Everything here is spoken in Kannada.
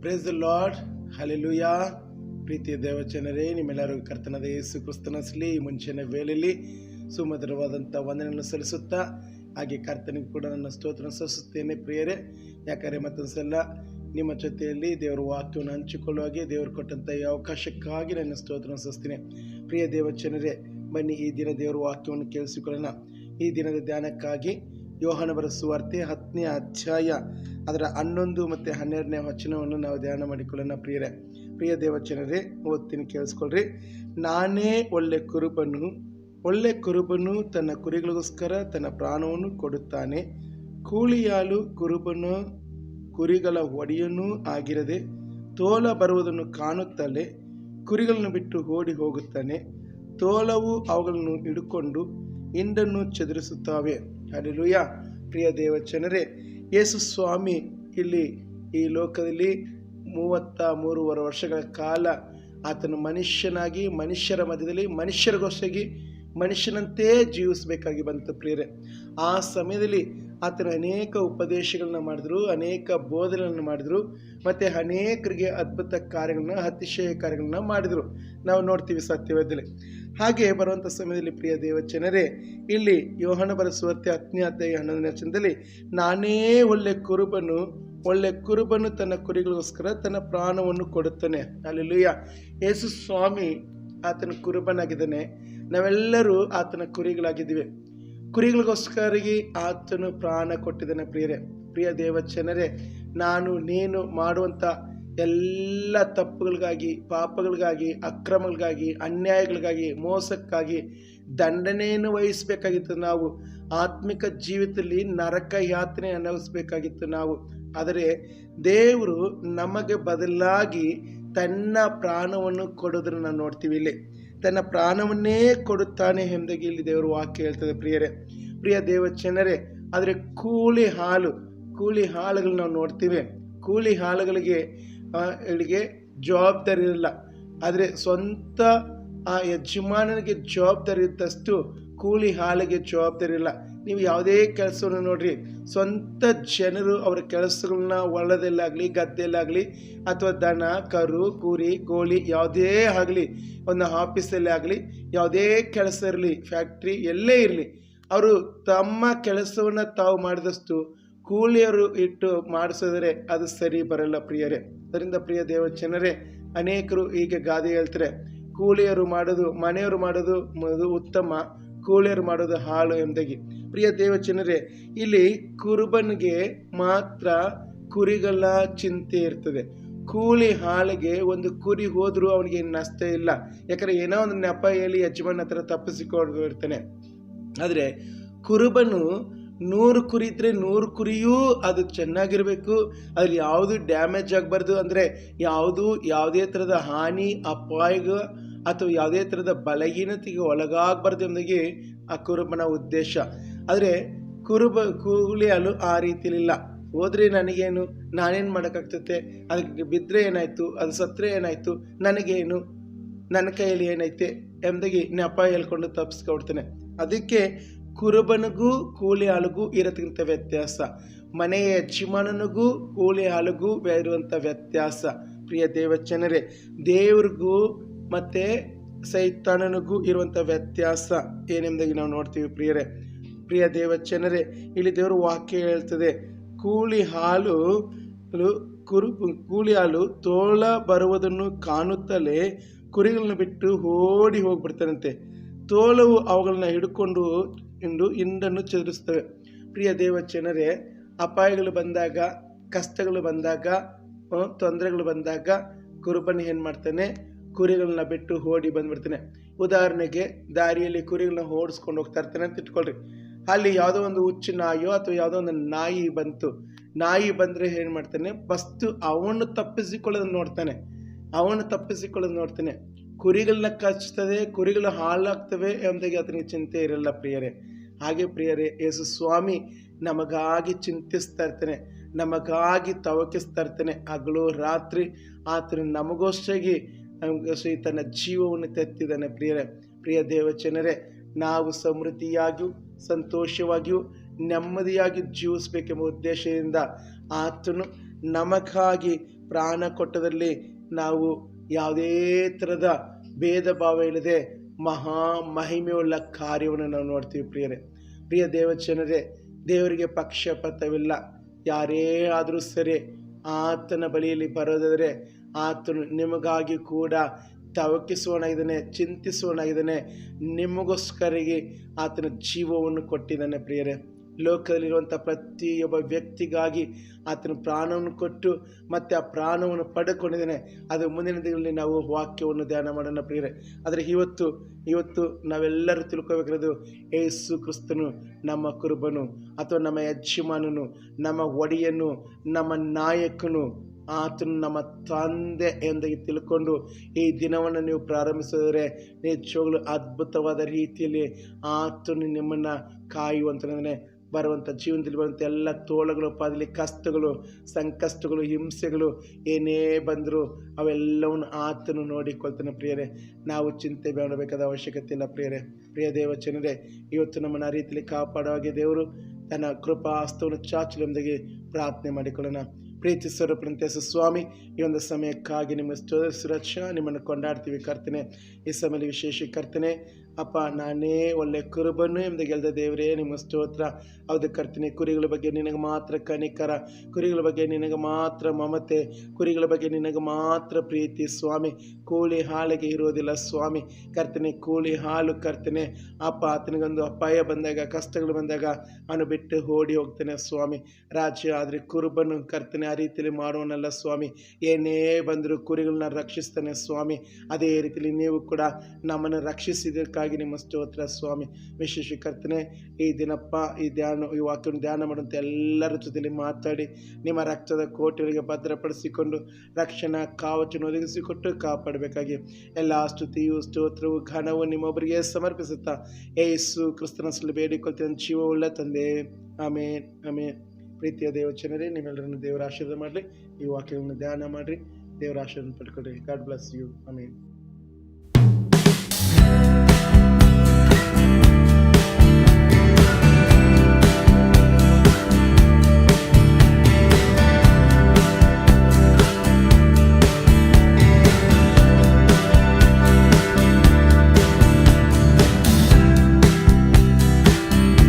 ಪ್ರೇಸ್ ಲಾರ್ಡ್ ಹಲೆಲುಯ ಪ್ರೀತಿಯ ದೇವಚನರೇ, ನಿಮ್ಮೆಲ್ಲರಿಗೂ ಕರ್ತನದ ಯೇಸು ಕ್ರಿಸ್ತನಸ್ಲಿ ಈ ಮುಂಚಿನ ವೇಳೆಯಲ್ಲಿ ಸುಮಧುರವಾದಂಥ ವಂದನೆಯನ್ನು ಸಲ್ಲಿಸುತ್ತಾ, ಹಾಗೆ ಕರ್ತನಿಗೂ ಕೂಡ ನನ್ನ ಸ್ತೋತ್ರ ಸಲ್ಲಿಸುತ್ತೇನೆ. ಪ್ರಿಯರೇ, ಯಾಕಂದರೆ ಮತ್ತೊಂದು ಸಲ ನಿಮ್ಮ ಜೊತೆಯಲ್ಲಿ ದೇವರ ವಾಕ್ಯವನ್ನು ಹಂಚಿಕೊಳ್ಳುವಾಗೆ ದೇವರು ಕೊಟ್ಟಂಥ ಈ ಅವಕಾಶಕ್ಕಾಗಿ ನನ್ನ ಸ್ತೋತ್ರ ಸಲ್ಲಿಸ್ತೀನಿ ಪ್ರಿಯ ದೇವಚನರೇ, ಬನ್ನಿ ಈ ದಿನ ದೇವರ ವಾಕ್ಯವನ್ನು ಕೇಳಿಸಿಕೊಳ್ಳೋಣ. ಈ ದಿನದ ಧ್ಯಾನಕ್ಕಾಗಿ ಯೋಹಾನವರ ಸುವಾರ್ತೆ ಹತ್ತನೇ ಅಧ್ಯಾಯ ಅದರ ಹನ್ನೊಂದು ಮತ್ತು ಹನ್ನೆರಡನೇ ವಚನವನ್ನು ನಾವು ಧ್ಯಾನ ಮಾಡಿಕೊಳ್ಳೋಣ. ಪ್ರಿಯರೇ, ಪ್ರಿಯ ದೇವಚನರೇ ಓದ್ತೀನಿ ಕೇಳಿಸ್ಕೊಳ್ರಿ. ನಾನೇ ಒಳ್ಳೆ ಕುರುಬನು ಒಳ್ಳೆ ಕುರುಬನು ತನ್ನ ಕುರಿಗಳಿಗೋಸ್ಕರ ತನ್ನ ಪ್ರಾಣವನ್ನು ಕೊಡುತ್ತಾನೆ. ಕೂಲಿಯಾಲು ಕುರುಬನು, ಕುರಿಗಳ ಒಡೆಯನೂ ಆಗಿರದೆ ತೋಲ ಬರುವುದನ್ನು ಕಾಣುತ್ತಲೇ ಕುರಿಗಳನ್ನು ಬಿಟ್ಟು ಓಡಿ ಹೋಗುತ್ತಾನೆ. ತೋಲವು ಅವುಗಳನ್ನು ಹಿಡ್ಕೊಂಡು ಹಿಂಡನ್ನು ಚದುರಿಸುತ್ತವೆ. ಅಲ್ಲಿಲುಯ ಪ್ರಿಯ ದೇವಚನರೇ ಯೇಸು ಸ್ವಾಮಿ, ಇಲ್ಲಿ ಈ ಲೋಕದಲ್ಲಿ ಮೂವತ್ತ ಮೂರುವರೆ ವರ್ಷಗಳ ಕಾಲ ಆತನು ಮನುಷ್ಯನಾಗಿ, ಮನುಷ್ಯರ ಮಧ್ಯದಲ್ಲಿ ಮನುಷ್ಯರಿಗೋಸ್ಕರಾಗಿ ಮನುಷ್ಯನಂತೆ ಜೀವಿಸಬೇಕಾಗಿ ಬಂತು ಪ್ರಿಯರೇ. ಆ ಸಮಯದಲ್ಲಿ ಆತನು ಅನೇಕ ಉಪದೇಶಗಳನ್ನ ಮಾಡಿದ್ರು, ಅನೇಕ ಬೋಧನೆಗಳನ್ನು ಮಾಡಿದ್ರು, ಮತ್ತು ಅನೇಕರಿಗೆ ಅದ್ಭುತ ಕಾರ್ಯಗಳನ್ನ, ಅತಿಶಯ ಕಾರ್ಯಗಳನ್ನ ಮಾಡಿದರು. ನಾವು ನೋಡ್ತೀವಿ ಸತ್ಯವೇದಲ್ಲಿ ಹಾಗೆ ಬರುವಂಥ ಸಮಯದಲ್ಲಿ ಪ್ರಿಯ ದೇವಚನರೇ ಇಲ್ಲಿ ಯೋಹಣ ಬರೆಸುವತ್ತೆ ಹತ್ತನೇ ಅಧ್ಯಾಯ ನಾನೇ ಒಳ್ಳೆ ಕುರುಬನು ಒಳ್ಳೆ ಕುರುಬನು ತನ್ನ ಕುರಿಗಳಿಗೋಸ್ಕರ ತನ್ನ ಪ್ರಾಣವನ್ನು ಕೊಡುತ್ತಾನೆ. ಅಲ್ಲಿಯ ಯೇಸು ಸ್ವಾಮಿ ಆತನ ಕುರುಬನಾಗಿದ್ದಾನೆ. ನಾವೆಲ್ಲರೂ ಆತನ ಕುರಿಗಳಾಗಿದ್ದೀವಿ. ಕುರಿಗಳಿಗೋಸ್ಕರಿಗೆ ಆತನು ಪ್ರಾಣ ಕೊಟ್ಟಿದ್ದಾನೆ ಪ್ರಿಯರೇ. ಪ್ರಿಯ ದೇವಚನರೇ ನಾನು, ನೀನು ಮಾಡುವಂಥ ಎಲ್ಲ ತಪ್ಪುಗಳಿಗಾಗಿ, ಪಾಪಗಳಿಗಾಗಿ, ಅಕ್ರಮಗಳಿಗಾಗಿ, ಅನ್ಯಾಯಗಳಿಗಾಗಿ, ಮೋಸಕ್ಕಾಗಿ ದಂಡನೆಯನ್ನು ವಹಿಸಬೇಕಾಗಿತ್ತು ನಾವು. ಆತ್ಮಿಕ ಜೀವಿತದಲ್ಲಿ ನರಕ ಯಾತನೆ ಅನುಭವಿಸಬೇಕಾಗಿತ್ತು ನಾವು. ಆದರೆ ದೇವರು ನಮಗೆ ಬದಲಾಗಿ ತನ್ನ ಪ್ರಾಣವನ್ನು ಕೊಡೋದನ್ನು ನಾವು ನೋಡ್ತೀವಿ ಇಲ್ಲಿ. ತನ್ನ ಪ್ರಾಣವನ್ನೇ ಕೊಡುತ್ತಾನೆ ಎಂದಾಗಿ ಇಲ್ಲಿ ದೇವರು ವಾಕ್ಯ ಹೇಳ್ತದೆ, ಪ್ರಿಯರೇ. ಪ್ರಿಯ ದೇವಚನರೇ, ಆದರೆ ಕೂಲಿ ಹಾಲು, ಕೂಲಿ ಹಾಲುಗಳು ನಾವು ನೋಡ್ತೀವಿ. ಕೂಲಿ ಹಾಲುಗಳಿಗೆ ಇಲ್ಲಿಗೆ ಜವಾಬ್ದಾರಿ ಇರಲ್ಲ. ಆದರೆ ಸ್ವಂತ, ಆ, ಯಜಮಾನನಿಗೆ ಜವಾಬ್ದಾರಿ ಇದ್ದಷ್ಟು ಕೂಲಿ ಹಾಲಿಗೆ ಜವಾಬ್ದಾರಿ ಇಲ್ಲ. ನೀವು ಯಾವುದೇ ಕೆಲಸವನ್ನು ನೋಡ್ರಿ, ಸ್ವಂತ ಜನರು ಅವರ ಕೆಲಸಗಳನ್ನ ಹೊಲದಲ್ಲಾಗಲಿ ಗದ್ದೆಯಲ್ಲಾಗಲಿ ಅಥವಾ ದನ, ಕರು, ಕುರಿ, ಕೋಳಿ ಯಾವುದೇ ಆಗಲಿ, ಒಂದು ಆಫೀಸಲ್ಲೇ ಆಗಲಿ, ಯಾವುದೇ ಕೆಲಸ ಇರಲಿ, ಫ್ಯಾಕ್ಟ್ರಿ ಎಲ್ಲೇ ಇರಲಿ, ಅವರು ತಮ್ಮ ಕೆಲಸವನ್ನು ತಾವು ಮಾಡಿದಷ್ಟು ಕೂಲಿಯರು ಇಟ್ಟು ಮಾಡಿಸಿದರೆ ಅದು ಸರಿ ಬರಲ್ಲ ಪ್ರಿಯರೇ. ಅದರಿಂದ ಪ್ರಿಯ ದೇವಚನರೇ ಅನೇಕರು ಹೀಗೆ ಗಾದೆ ಹೇಳ್ತಾರೆ. ಕೂಲಿಯರು ಮಾಡೋದು, ಮನೆಯವರು ಮಾಡೋದು ಉತ್ತಮ. ಕೂಲಿಯರು ಮಾಡೋದು ಹಾಳು ಎಂದಾಗಿ ಪ್ರಿಯ ದೇವಚನರೇ ಇಲ್ಲಿ ಕುರುಬನಿಗೆ ಮಾತ್ರ ಕುರಿಗಳ ಚಿಂತೆ ಇರ್ತದೆ. ಕೂಲಿ ಹಾಳಿಗೆ ಒಂದು ಕುರಿ ಹೋದರೂ ಅವನಿಗೆ ನಷ್ಟ ಇಲ್ಲ. ಯಾಕಂದರೆ ಏನೋ ಒಂದು ನೆಪ ಹೇಳಿ ಯಜಮಾನ್ ಹತ್ರ ತಪ್ಪಿಸಿಕೊಂಡು ಇರ್ತಾನೆ ಆದರೆ ಕುರುಬನು ನೂರು ಕುರಿ ಇದ್ದರೆ ನೂರು ಕುರಿಯೂ ಅದು ಚೆನ್ನಾಗಿರಬೇಕು. ಅದ್ರಲ್ಲಿ ಯಾವುದು ಡ್ಯಾಮೇಜ್ ಆಗಬಾರ್ದು ಅಂದರೆ ಯಾವುದು ಯಾವುದೇ ಥರದ ಹಾನಿ ಅಪಾಯ ಅಥವಾ ಯಾವುದೇ ಥರದ ಬಲಹೀನತೆಗೆ ಒಳಗಾಗಬಾರ್ದು ಎಂಬುದಾಗಿ ಆ ಕುರುಬನ ಉದ್ದೇಶ. ಆದರೆ ಕುರುಬ ಕೂಲಿ ಹಾಲು ಆ ರೀತಿಲಿಲ್ಲ. ಹೋದ್ರೆ ನನಗೇನು, ನಾನೇನು ಮಾಡೋಕ್ಕಾಗ್ತತೆ ಅದಕ್ಕೆ ಬಿದ್ದರೆ ಏನಾಯಿತು? ಅದು ಸತ್ತರೆ ಏನಾಯಿತು? ನನಗೇನು? ನನ್ನ ಕೈಯಲ್ಲಿ ಏನೈತೆ? ಎಂಬುದಾಗಿ ನೆಪ ಹೇಳ್ಕೊಂಡು ತಪ್ಪಿಸ್ಕೊಡ್ತಾನೆ ಅದಕ್ಕೆ ಕುರುಬನಿಗೂ ಕೂಲಿ ಹಾಲಿಗೂ ಇರತಕ್ಕಂಥ ವ್ಯತ್ಯಾಸ. ಮನೆಯ ಯಜಮಾನನಿಗೂ ಕೂಲಿ ಹಾಲಿಗೂ ಇರುವಂಥ ವ್ಯತ್ಯಾಸ. ಪ್ರಿಯ ದೇವಚನರೇ, ದೇವ್ರಿಗೂ ಮತ್ತು ಸೈತಾನನಿಗೂ ಇರುವಂಥ ವ್ಯತ್ಯಾಸ ಏನೆಂಬುದಾಗಿ ನಾವು ನೋಡ್ತೀವಿ ಪ್ರಿಯರೇ. ಪ್ರಿಯ ದೇವಚನರೇ, ಇಲ್ಲಿ ದೇವರು ವಾಕ್ಯ ಹೇಳ್ತದೆ, ಕೂಲಿ ಹಾಲು ಕುರು ಕೂಲಿ ಹಾಲು ತೋಳ ಬರುವುದನ್ನು ಕಾಣುತ್ತಲೇ ಕುರಿಗಳನ್ನು ಬಿಟ್ಟು ಓಡಿ ಹೋಗ್ಬಿಡ್ತಾರಂತೆ. ತೋಳವು ಅವುಗಳನ್ನ ಹಿಡ್ಕೊಂಡು ಎಂದು ಹಿಂಡನ್ನು ಚದುರಿಸ್ತವೆ ಪ್ರಿಯ ದೇವಚನರೇ, ಅಪಾಯಗಳು ಬಂದಾಗ, ಕಷ್ಟಗಳು ಬಂದಾಗ ತೊಂದರೆಗಳು ಬಂದಾಗ ಕುರುಬನ ಏನು ಮಾಡ್ತಾನೆ ಕುರಿಗಳನ್ನ ಬಿಟ್ಟು ಓಡಿ ಬಂದ್ಬಿಡ್ತಾನೆ. ಉದಾಹರಣೆಗೆ, ದಾರಿಯಲ್ಲಿ ಕುರಿಗಳನ್ನ ಓಡಿಸ್ಕೊಂಡು ಹೋಗ್ತಾ ಇರ್ತಾನೆ ಅಂತ ಇಟ್ಕೊಳ್ರಿ. ಅಲ್ಲಿ ಯಾವುದೋ ಒಂದು ಹುಚ್ಚು ನಾಯಿಯೋ ಅಥವಾ ಯಾವುದೋ ಒಂದು ನಾಯಿ ಬಂತು. ನಾಯಿ ಬಂದರೆ ಏನು ಮಾಡ್ತಾನೆ? ಫಸ್ಟು ಅವನು ತಪ್ಪಿಸಿಕೊಳ್ಳೋದನ್ನು ನೋಡ್ತಾನೆ. ಅವನು ತಪ್ಪಿಸಿಕೊಳ್ಳೋದು ನೋಡ್ತಾನೆ. ಕುರಿಗಳನ್ನ ಕಚ್ತದೆ, ಕುರಿಗಳು ಹಾಳಾಗ್ತವೆ ಎಂಬುದಾಗಿ ಆತನಿಗೆ ಚಿಂತೆ ಇರಲ್ಲ ಪ್ರಿಯರೇ. ಹಾಗೆ ಪ್ರಿಯರೇ, ಯೇಸು ಸ್ವಾಮಿ ನಮಗಾಗಿ ಚಿಂತಿಸ್ತಾ ಇರ್ತಾನೆ. ನಮಗಾಗಿ ತವಕಿಸ್ತಾ ಇರ್ತಾನೆ. ಹಗಲು ರಾತ್ರಿ ಆತನು ನಮಗೋಸ್ಕರಾಗಿ ನಮಗೋಸ್ಕರ ತನ್ನ ಜೀವವನ್ನು ತೆತ್ತಿದ್ದಾನೆ ಪ್ರಿಯರೇ. ಪ್ರಿಯ ದೇವಚನರೇ ನಾವು ಸಮೃದ್ಧಿಯಾಗಿಯೂ ಸಂತೋಷವಾಗಿಯೂ ನೆಮ್ಮದಿಯಾಗಿ ಜೀವಿಸಬೇಕೆಂಬ ಉದ್ದೇಶದಿಂದ ಆತನು ನಮಗಾಗಿ ಪ್ರಾಣ ಕೊಟ್ಟದಲ್ಲಿ ನಾವು ಯಾವುದೇ ಥರದ ಭೇದ ಭಾವ ಇಲ್ಲದೆ ಮಹಾ ಮಹಿಮೆಯುಳ್ಳ ಕಾರ್ಯವನ್ನು ನಾವು ನೋಡ್ತೀವಿ ಪ್ರಿಯರೇ. ಪ್ರಿಯ ದೇವಚನರೇ ದೇವರಿಗೆ ಪಕ್ಷಪಾತವಿಲ್ಲ. ಯಾರೇ ಆದರೂ ಸರಿ ಆತನ ಬಳಿಯಲ್ಲಿ ಬರೋದಾದರೆ ಆತನು ನಿಮಗಾಗಿ ಕೂಡ ತವಕಿಸುವನಾಗಿದ್ದಾನೆ ಚಿಂತಿಸುವನಾಗಿದ್ದಾನೆ ನಿಮಗೋಸ್ಕರಿಗೆ ಆತನ ಜೀವವನ್ನು ಕೊಟ್ಟಿದ್ದಾನೆ ಪ್ರಿಯರೇ. ಲೋಕದಲ್ಲಿರುವಂಥ ಪ್ರತಿಯೊಬ್ಬ ವ್ಯಕ್ತಿಗಾಗಿ ಆತನ ಪ್ರಾಣವನ್ನು ಕೊಟ್ಟು ಮತ್ತು ಆ ಪ್ರಾಣವನ್ನು ಪಡ್ಕೊಂಡಿದ್ದಾನೆ. ಅದು ಮುಂದಿನ ದಿನಗಳಲ್ಲಿ ನಾವು ವಾಕ್ಯವನ್ನು ಧ್ಯಾನ ಮಾಡೋಣ ಪ್ರಿಯರೇ. ಆದರೆ ಇವತ್ತು ಇವತ್ತು ನಾವೆಲ್ಲರೂ ತಿಳ್ಕೊಬೇಕಿರೋದು ಏಸು ಕ್ರಿಸ್ತನು ನಮ್ಮ ಕುರುಬನು, ಅಥವಾ ನಮ್ಮ ಯಜಮಾನನು, ನಮ್ಮ ಒಡೆಯನು, ನಮ್ಮ ನಾಯಕನು ಆತನು ನಮ್ಮ ತಂದೆ ಎಂದಾಗಿ ತಿಳ್ಕೊಂಡು ಈ ದಿನವನ್ನು ನೀವು ಪ್ರಾರಂಭಿಸಿದರೆ ನಿಜವಾಗ್ಲೂ ಅದ್ಭುತವಾದ ರೀತಿಯಲ್ಲಿ ಆತನು ನಿಮ್ಮನ್ನು ಕಾಯುವಂತಂದರೆ ಬರುವಂಥ ಜೀವನದಲ್ಲಿ ಬರುವಂಥ ಎಲ್ಲ ತೋಳಗಳು, ಪಾದಲಿ ಕಷ್ಟಗಳು, ಸಂಕಷ್ಟಗಳು, ಹಿಂಸೆಗಳು ಏನೇ ಬಂದರೂ ಅವೆಲ್ಲವನ್ನು ಆತನು ನೋಡಿಕೊಳ್ತಾನೆ ಪ್ರಿಯರೇ. ನಾವು ಚಿಂತೆ ಮಾಡಬೇಕಾದ ಅವಶ್ಯಕತೆ ಇಲ್ಲ ಪ್ರಿಯರೇ. ಪ್ರಿಯ ದೇವಚನರೇ ಇವತ್ತು ನಮ್ಮನ್ನು ಆ ರೀತಿಯಲ್ಲಿ ಕಾಪಾಡೋ ಹಾಗೆ ದೇವರು ತನ್ನ ಕೃಪಾ ಹಸ್ತವನ್ನು ಚಾಚಲೆಂದಾಗಿ ಪ್ರಾರ್ಥನೆ ಮಾಡಿಕೊಳ್ಳೋಣ. ಪ್ರೀತಿ ಸ್ವರೂಪಂತೆ ಸ್ವಾಮಿ, ಈ ಒಂದು ಸಮಯಕ್ಕಾಗಿ ನಿಮ್ಮ ಸುರಕ್ಷಾ ನಿಮ್ಮನ್ನು ಕೊಂಡಾಡ್ತೀವಿ ಕರ್ತನೆ. ಈ ಸಮಯದಲ್ಲಿ ವಿಶೇಷ ಕರ್ತನೆ ಅಪ್ಪ, ನಾನೇ ಒಳ್ಳೆ ಕುರುಬನು ಎಂಬುದು ಗೆಲ್ದ ದೇವರೇ ನಿಮ್ಮ ಸ್ತೋತ್ರ. ಹೌದು ಕರ್ತನೆ, ಕುರಿಗಳ ಬಗ್ಗೆ ನಿನಗೆ ಮಾತ್ರ ಕನಿಕರ. ಕುರಿಗಳ ಬಗ್ಗೆ ನಿನಗೆ ಮಾತ್ರ ಮಮತೆ. ಕುರಿಗಳ ಬಗ್ಗೆ ನಿನಗೆ ಮಾತ್ರ ಪ್ರೀತಿ ಸ್ವಾಮಿ. ಕೂಲಿ ಹಾಲಿಗೆ ಇರೋದಿಲ್ಲ ಸ್ವಾಮಿ. ಕರ್ತನೆ, ಕೂಲಿ ಹಾಲು ಕರ್ತನೆ. ಅಪ್ಪ, ಆತನಿಗೊಂದು ಅಪಾಯ ಬಂದಾಗ, ಕಷ್ಟಗಳು ಬಂದಾಗ ಅವನು ಬಿಟ್ಟು ಓಡಿ ಹೋಗ್ತಾನೆ ಸ್ವಾಮಿ. ರಾಜ್ಯ ಆದರೆ ಕುರುಬನು ಕರ್ತನೆ ಆ ರೀತಿಯಲ್ಲಿ ಮಾಡೋನಲ್ಲ ಸ್ವಾಮಿ. ಏನೇ ಬಂದರೂ ಕುರಿಗಳನ್ನ ರಕ್ಷಿಸ್ತಾನೆ ಸ್ವಾಮಿ. ಅದೇ ರೀತಿಯಲ್ಲಿ ನೀವು ಕೂಡ ನಮ್ಮನ್ನು ನಿಮ್ಮ ಸ್ತೋತ್ರ, ಸ್ವಾಮಿ. ವಿಶೇಷ ಕರ್ತನೆ, ಈ ದಿನಪ್ಪ, ಈ ಧ್ಯಾನ, ಈ ವಾಕ್ಯವನ್ನು ಧ್ಯಾನ ಮಾಡುವಂಥ ಎಲ್ಲರ ಜೊತೆಯಲ್ಲಿ ಮಾತಾಡಿ, ನಿಮ್ಮ ರಕ್ತದ ಕೋಟೆಗಳಿಗೆ ಭದ್ರಪಡಿಸಿಕೊಂಡು, ರಕ್ಷಣಾ ಕಾವಚನ್ನು ಒದಗಿಸಿಕೊಟ್ಟು ಕಾಪಾಡಬೇಕಾಗಿ. ಎಲ್ಲ ಸ್ತುತಿಯು, ಸ್ತೋತ್ರವು, ಘನವು ನಿಮ್ಮೊಬ್ಬರಿಗೆ ಸಮರ್ಪಿಸುತ್ತಾ, ಏಸು ಕ್ರಿಸ್ತನ ಸಲ ಬೇಡಿಕೊಳ್ತೇನೆ, ಜೀವವುಳ್ಳ ತಂದೆ. ಆಮೇನ್ ಆಮೇನ್. ಪ್ರೀತಿಯ ದೇವಚನರೇ ನಿಮ್ಮೆಲ್ಲರನ್ನು ದೇವರ ಆಶೀರ್ವಾದ ಮಾಡಲಿ. ಈ ವಾಕ್ಯವನ್ನು ಧ್ಯಾನ ಮಾಡಿರಿ. ದೇವರ ಆಶೀರ್ವಾದ ಪಡ್ಕೊಳ್ಳಿ. God bless you amen.